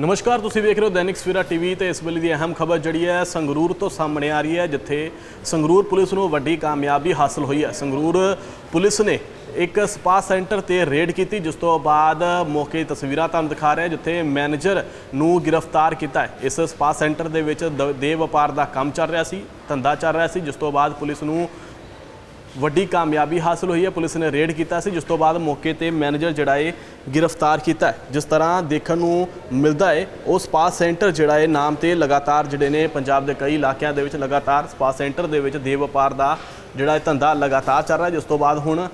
ਨਮਸਕਾਰ, ਤੁਸੀਂ ਵੇਖ ਰਹੇ ਹੋ ਦੈਨਿਕ ਸਵੇਰਾ ਟੀਵੀ ਤੇ ਇਸ ਵੇਲੇ ਦੀ ਅਹਿਮ ਖਬਰ ਜਿਹੜੀ ਹੈ ਸੰਗਰੂਰ ਤੋਂ ਸਾਹਮਣੇ ਆ ਰਹੀ ਹੈ, ਜਿੱਥੇ ਸੰਗਰੂਰ ਪੁਲਿਸ ਨੂੰ ਵੱਡੀ ਕਾਮਯਾਬੀ ਹਾਸਲ ਹੋਈ ਹੈ। ਸੰਗਰੂਰ ਪੁਲਿਸ ਨੇ ਇੱਕ ਸਪਾ ਸੈਂਟਰ ਤੇ ਰੇਡ ਕੀਤੀ, ਜਿਸ ਤੋਂ ਬਾਅਦ ਮੌਕੇ ਤਸਵੀਰਾਂ ਤੁਹਾਨੂੰ ਦਿਖਾ ਰਿਹਾ, ਜਿੱਥੇ ਮੈਨੇਜਰ ਨੂੰ ਗ੍ਰਿਫਤਾਰ ਕੀਤਾ ਇਸ ਸਪਾ ਸੈਂਟਰ ਦੇ ਵਿੱਚ ਦ- ਦੇਹ ਵਪਾਰ ਦਾ ਕੰਮ ਚੱਲ ਰਿਹਾ ਸੀ, ਧੰਦਾ ਚੱਲ ਰਿਹਾ ਸੀ, ਜਿਸ ਤੋਂ ਬਾਅਦ ਪੁਲਿਸ ਨੂੰ ਵੱਡੀ ਕਾਮਯਾਬੀ ਹਾਸਲ ਹੋਈ ਹੈ। ਪੁਲਿਸ ਨੇ ਰੇਡ ਕੀਤਾ ਸੀ। ਜਿਸ ਤੋਂ ਬਾਅਦ ਮੌਕੇ ਤੇ ਮੈਨੇਜਰ ਜਿਹੜਾ ਹੈ ਗ੍ਰਿਫਤਾਰ ਕੀਤਾ ਹੈ। ਜਿਸ ਤਰ੍ਹਾਂ ਦੇਖਣ ਨੂੰ ਮਿਲਦਾ ਹੈ ਉਹ ਸਪਾ ਸੈਂਟਰ ਜਿਹੜਾ ਹੈ ਨਾਮ ਤੇ ਲਗਾਤਾਰ ਜਿਹੜੇ ਨੇ ਪੰਜਾਬ ਦੇ ਕਈ ਇਲਾਕਿਆਂ ਦੇ ਵਿੱਚ ਲਗਾਤਾਰ ਸਪਾ ਸੈਂਟਰ ਦੇ ਵਿੱਚ ਦੇ ਵਪਾਰ ਦਾ ਜਿਹੜਾ ਇਹ ਧੰਦਾ ਲਗਾਤਾਰ ਚੱਲ ਰਿਹਾ ਜਿਸ ਤੋਂ ਬਾਅਦ ਹੁਣ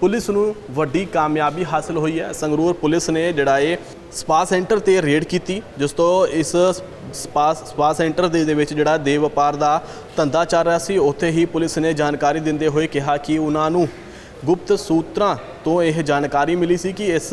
ਪੁਲਿਸ ਨੂੰ ਵੱਡੀ ਕਾਮਯਾਬੀ ਹਾਸਲ ਹੋਈ ਹੈ। ਸੰਗਰੂਰ ਪੁਲਿਸ ਨੇ ਜਿਹੜਾ ਇਹ ਸਪਾ ਸੈਂਟਰ ਤੇ ਰੇਡ ਕੀਤੀ, ਜਿਸ ਤੋਂ ਇਸ ਸਪਾ ਸਪਾ ਸੈਂਟਰ ਦੇ ਦੇ ਵਿੱਚ ਜਿਹੜਾ ਦੇ ਵਪਾਰ ਦਾ ਧੰਦਾ ਚੱਲ ਰਿਹਾ ਸੀ, ਉੱਥੇ ਹੀ ਪੁਲਿਸ ਨੇ ਜਾਣਕਾਰੀ ਦਿੰਦੇ ਹੋਏ ਕਿਹਾ ਕਿ ਉਹਨਾਂ ਨੂੰ ਗੁਪਤ ਸੂਤਰਾਂ ਤੋਂ ਇਹ ਜਾਣਕਾਰੀ ਮਿਲੀ ਸੀ ਕਿ ਇਸ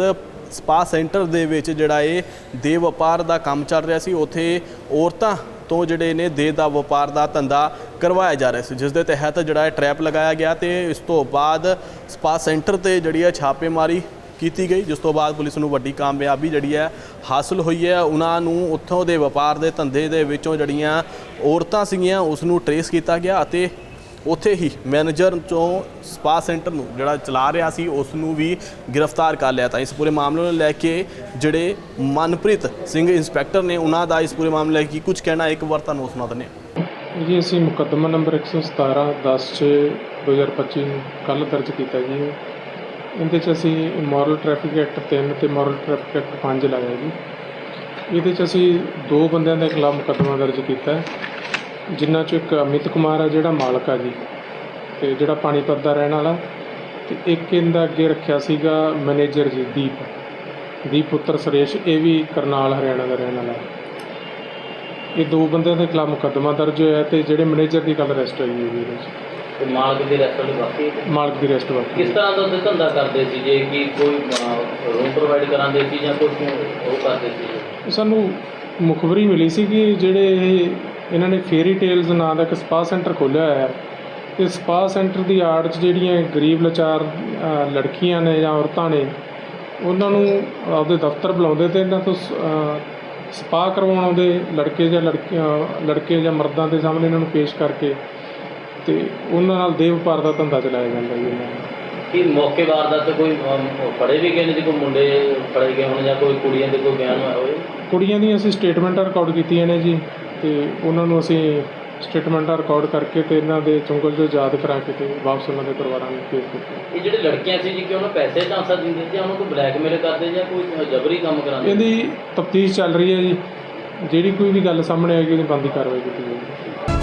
ਸਪਾ ਸੈਂਟਰ ਦੇ ਵਿੱਚ ਜਿਹੜਾ ਇਹ ਦੇ ਵਪਾਰ ਦਾ ਕੰਮ ਚੱਲ ਰਿਹਾ ਸੀ। ਉੱਥੇ ਔਰਤਾਂ ਤੋਂ ਜਿਹੜੇ ਨੇ ਦੇ ਦਾ ਵਪਾਰ ਦਾ ਧੰਦਾ ਕਰਵਾਇਆ ਜਾ ਰਿਹਾ ਸੀ, ਜਿਸ ਦੇ ਤਹਿਤ ਜਿਹੜਾ ਇਹ ਟਰੈਪ ਲਗਾਇਆ ਗਿਆ ਤੇ ਇਸ ਤੋਂ ਬਾਅਦ ਸਪਾ ਸੈਂਟਰ ਤੇ ਜਿਹੜੀ ਹੈ ਛਾਪੇਮਾਰੀ ਕੀਤੀ ਗਈ, ਜਿਸ ਤੋਂ ਬਾਅਦ ਪੁਲਿਸ ਨੂੰ ਵੱਡੀ ਕਾਮਯਾਬੀ ਜਿਹੜੀ ਹੈ ਹਾਸਲ ਹੋਈ ਹੈ। ਉਹਨਾਂ ਨੂੰ ਉੱਥੋਂ ਦੇ ਵਪਾਰ ਦੇ ਧੰਦੇ ਦੇ ਵਿੱਚੋਂ ਜਿਹੜੀਆਂ ਔਰਤਾਂ ਸੀਗੀਆਂ, ਉਸ ਨੂੰ ਟਰੇਸ ਕੀਤਾ ਗਿਆ ਅਤੇ ਉੱਥੇ ਹੀ ਮੈਨੇਜਰ ਚੋਂ ਸਪਾ ਸੈਂਟਰ ਨੂੰ ਜਿਹੜਾ ਚਲਾ ਰਿਹਾ ਸੀ, ਉਸ ਨੂੰ ਵੀ ਗ੍ਰਿਫਤਾਰ ਕਰ ਲਿਆ ਤਾਂ ਇਸ ਪੂਰੇ ਮਾਮਲੇ ਨੂੰ ਲੈ ਕੇ ਜਿਹੜੇ ਮਨਪ੍ਰੀਤ ਸਿੰਘ ਇੰਸਪੈਕਟਰ ਨੇ, ਉਹਨਾਂ ਦਾ ਇਸ ਪੂਰੇ ਮਾਮਲੇ ਕੀ ਕੁਝ ਕਹਿਣਾ, ਇੱਕ ਵਾਰ ਤੁਹਾਨੂੰ ਸੁਣਾ ਦਿੰਦੇ ਹਾਂ। ਜੀ, ਅਸੀਂ ਮੁਕੱਦਮਾ ਨੰਬਰ 117 10 6 2025 ਨੂੰ ਕੱਲ੍ਹ ਦਰਜ ਕੀਤਾ ਜੀ। ਇਹਦੇ 'ਚ ਅਸੀਂ ਮੋਰਲ ਟ੍ਰੈਫਿਕ ਐਕਟ 3 ਤੇ ਮੋਰਲ ਟ੍ਰੈਫਿਕ ਐਕਟ 5 ਲਾਇਆ ਜੀ। ਇਹਦੇ 'ਚ ਅਸੀਂ ਦੋ ਬੰਦਿਆਂ ਦੇ ਖਿਲਾਫ ਮੁਕੱਦਮਾ ਦਰਜ ਕੀਤਾ। ਜਿਨ੍ਹਾਂ 'ਚੋਂ ਇੱਕ ਅਮਿਤ ਕੁਮਾਰ ਆ ਜਿਹੜਾ ਮਾਲਕ ਆ ਜੀ ਤੇ ਜਿਹੜਾ ਪਾਣੀਪਤ ਦਾ ਰਹਿਣ ਵਾਲਾ ਤੇ ਇੱਕ ਇਹਦਾ ਅੱਗੇ ਰੱਖਿਆ ਸੀਗਾ ਮੈਨੇਜਰ ਜੀ ਦੀਪ। ਦੀਪ ਪੁੱਤਰ ਸੁਰੇਸ਼ ਇਹ ਵੀ ਕਰਨਾਲ ਹਰਿਆਣਾ ਦਾ ਰਹਿਣ ਵਾਲਾ। ਇਹ ਦੋ ਬੰਦਿਆਂ ਦੇ ਖਿਲਾਫ ਮੁਕੱਦਮਾ ਦਰਜ ਹੋਇਆ ਤੇ ਜਿਹੜੇ ਮੈਨੇਜਰ ਦੀ ਗੱਲ ਅਰੈਸਟ ਹੋਈ ਹੈ ਜੀ ਇਹਦੇ 'ਚ ਤੇ ਮਾਲਕ ਦੀ ਰੈਸਟੋਰੈਂਟ ਬਾਕੀ ਮਾਲਕ ਦੀ ਅਰੈਸਟ ਬਾਕੀ ਕਿਸ ਤਰ੍ਹਾਂ ਦਾ ਉੱਥੇ ਧੰਦਾ ਕਰਦੇ ਸੀ ਜੇ ਕਿ ਕੋਈ ਰੂਮ ਪ੍ਰੋਵਾਈਡ ਕਰਾਉਂਦੇ ਸੀ ਜਾਂ ਕੋਈ ਉਹ ਕਰਦੇ ਸੀ? ਸਾਨੂੰ ਮੁਖਬਰੀ ਮਿਲੀ ਸੀ ਕਿ ਜਿਹੜੇ ਇਹ ਇਹਨਾਂ ਨੇ ਫੇਰੀ ਟੇਲਸ ਨਾਂ ਦਾ ਇੱਕ ਸਪਾ ਸੈਂਟਰ ਖੋਲ੍ਹਿਆ ਹੋਇਆ ਹੈ ਤੇ ਸਪਾ ਸੈਂਟਰ ਦੀ ਆੜ 'ਚ ਜਿਹੜੀਆਂ ਗਰੀਬ ਲਾਚਾਰ ਲੜਕੀਆਂ ਨੇ ਜਾਂ ਔਰਤਾਂ ਨੇ ਉਹਨਾਂ ਨੂੰ ਆਪਦੇ ਦਫ਼ਤਰ ਬੁਲਾਉਂਦੇ ਤੇ ਇਹਨਾਂ ਤੋਂ ਸਪਾ ਕਰਵਾਉਣ ਆਉਂਦੇ ਲੜਕੇ ਜਾਂ ਲੜਕੀਆਂ ਲੜਕੇ ਜਾਂ ਮਰਦਾਂ ਦੇ ਸਾਹਮਣੇ ਇਹਨਾਂ ਨੂੰ ਪੇਸ਼ ਕਰਕੇ ਤੇ ਉਹਨਾਂ ਨਾਲ ਦੇਹ ਵਪਾਰ ਦਾ ਧੰਦਾ ਚਲਾਇਆ ਜਾਂਦਾ ਜੀ ਇਹਨਾਂ ਦਾ। ਕਿ ਮੌਕੇ ਵਾਰਦਾਤ ਤੇ ਕੋਈ ਫੜੇ ਵੀ ਗਏ ਨੇ ਜੀ? ਕੋਈ ਮੁੰਡੇ ਫੜੇ ਗਏ ਹੋਣ ਜਾਂ ਕੋਈ ਕੁੜੀਆਂ ਦੇ ਕੋਈ ਬਿਆਨ ਹੋਵੇ? ਕੁੜੀਆਂ ਦੀਆਂ ਅਸੀਂ ਸਟੇਟਮੈਂਟਾਂ ਰਿਕਾਰਡ ਕੀਤੀਆਂ ਨੇ ਜੀ। ਤੇ ਉਹਨਾਂ ਨੂੰ ਅਸੀਂ ਸਟੇਟਮੈਂਟਾਂ ਰਿਕਾਰਡ ਕਰਕੇ ਤੇ ਇਹਨਾਂ ਦੇ ਚੁੰਗਲ ਜੋ ਯਾਦ ਕਰਾ ਕੇ ਤੇ ਵਾਪਸ ਉਹਨਾਂ ਦੇ ਪਰਿਵਾਰਾਂ ਨੂੰ ਭੇਜ ਦਿੱਤਾ। ਇਹ ਜਿਹੜੇ ਲੜਕੀਆਂ ਸੀ ਜੀ ਕਿ ਉਹਨਾਂ ਪੈਸੇ ਚਾਂਸਾ ਦਿੰਦੇ ਸੀ ਉਹਨਾਂ ਨੂੰ ਬਲੈਕਮੇਲ ਕਰਦੇ ਜਾਂ ਕੋਈ ਜਬਰੀ ਕੰਮ ਕਰਾਉਂਦੇ? ਇਹਦੀ ਤਫਤੀਸ਼ ਚੱਲ ਰਹੀ ਹੈ ਜੀ। ਜਿਹੜੀ ਕੋਈ ਵੀ ਗੱਲ ਸਾਹਮਣੇ ਆਏਗੀ ਉਹਦੀ ਬੰਦੀ ਕਾਰਵਾਈ ਕੀਤੀ ਜਾਏਗੀ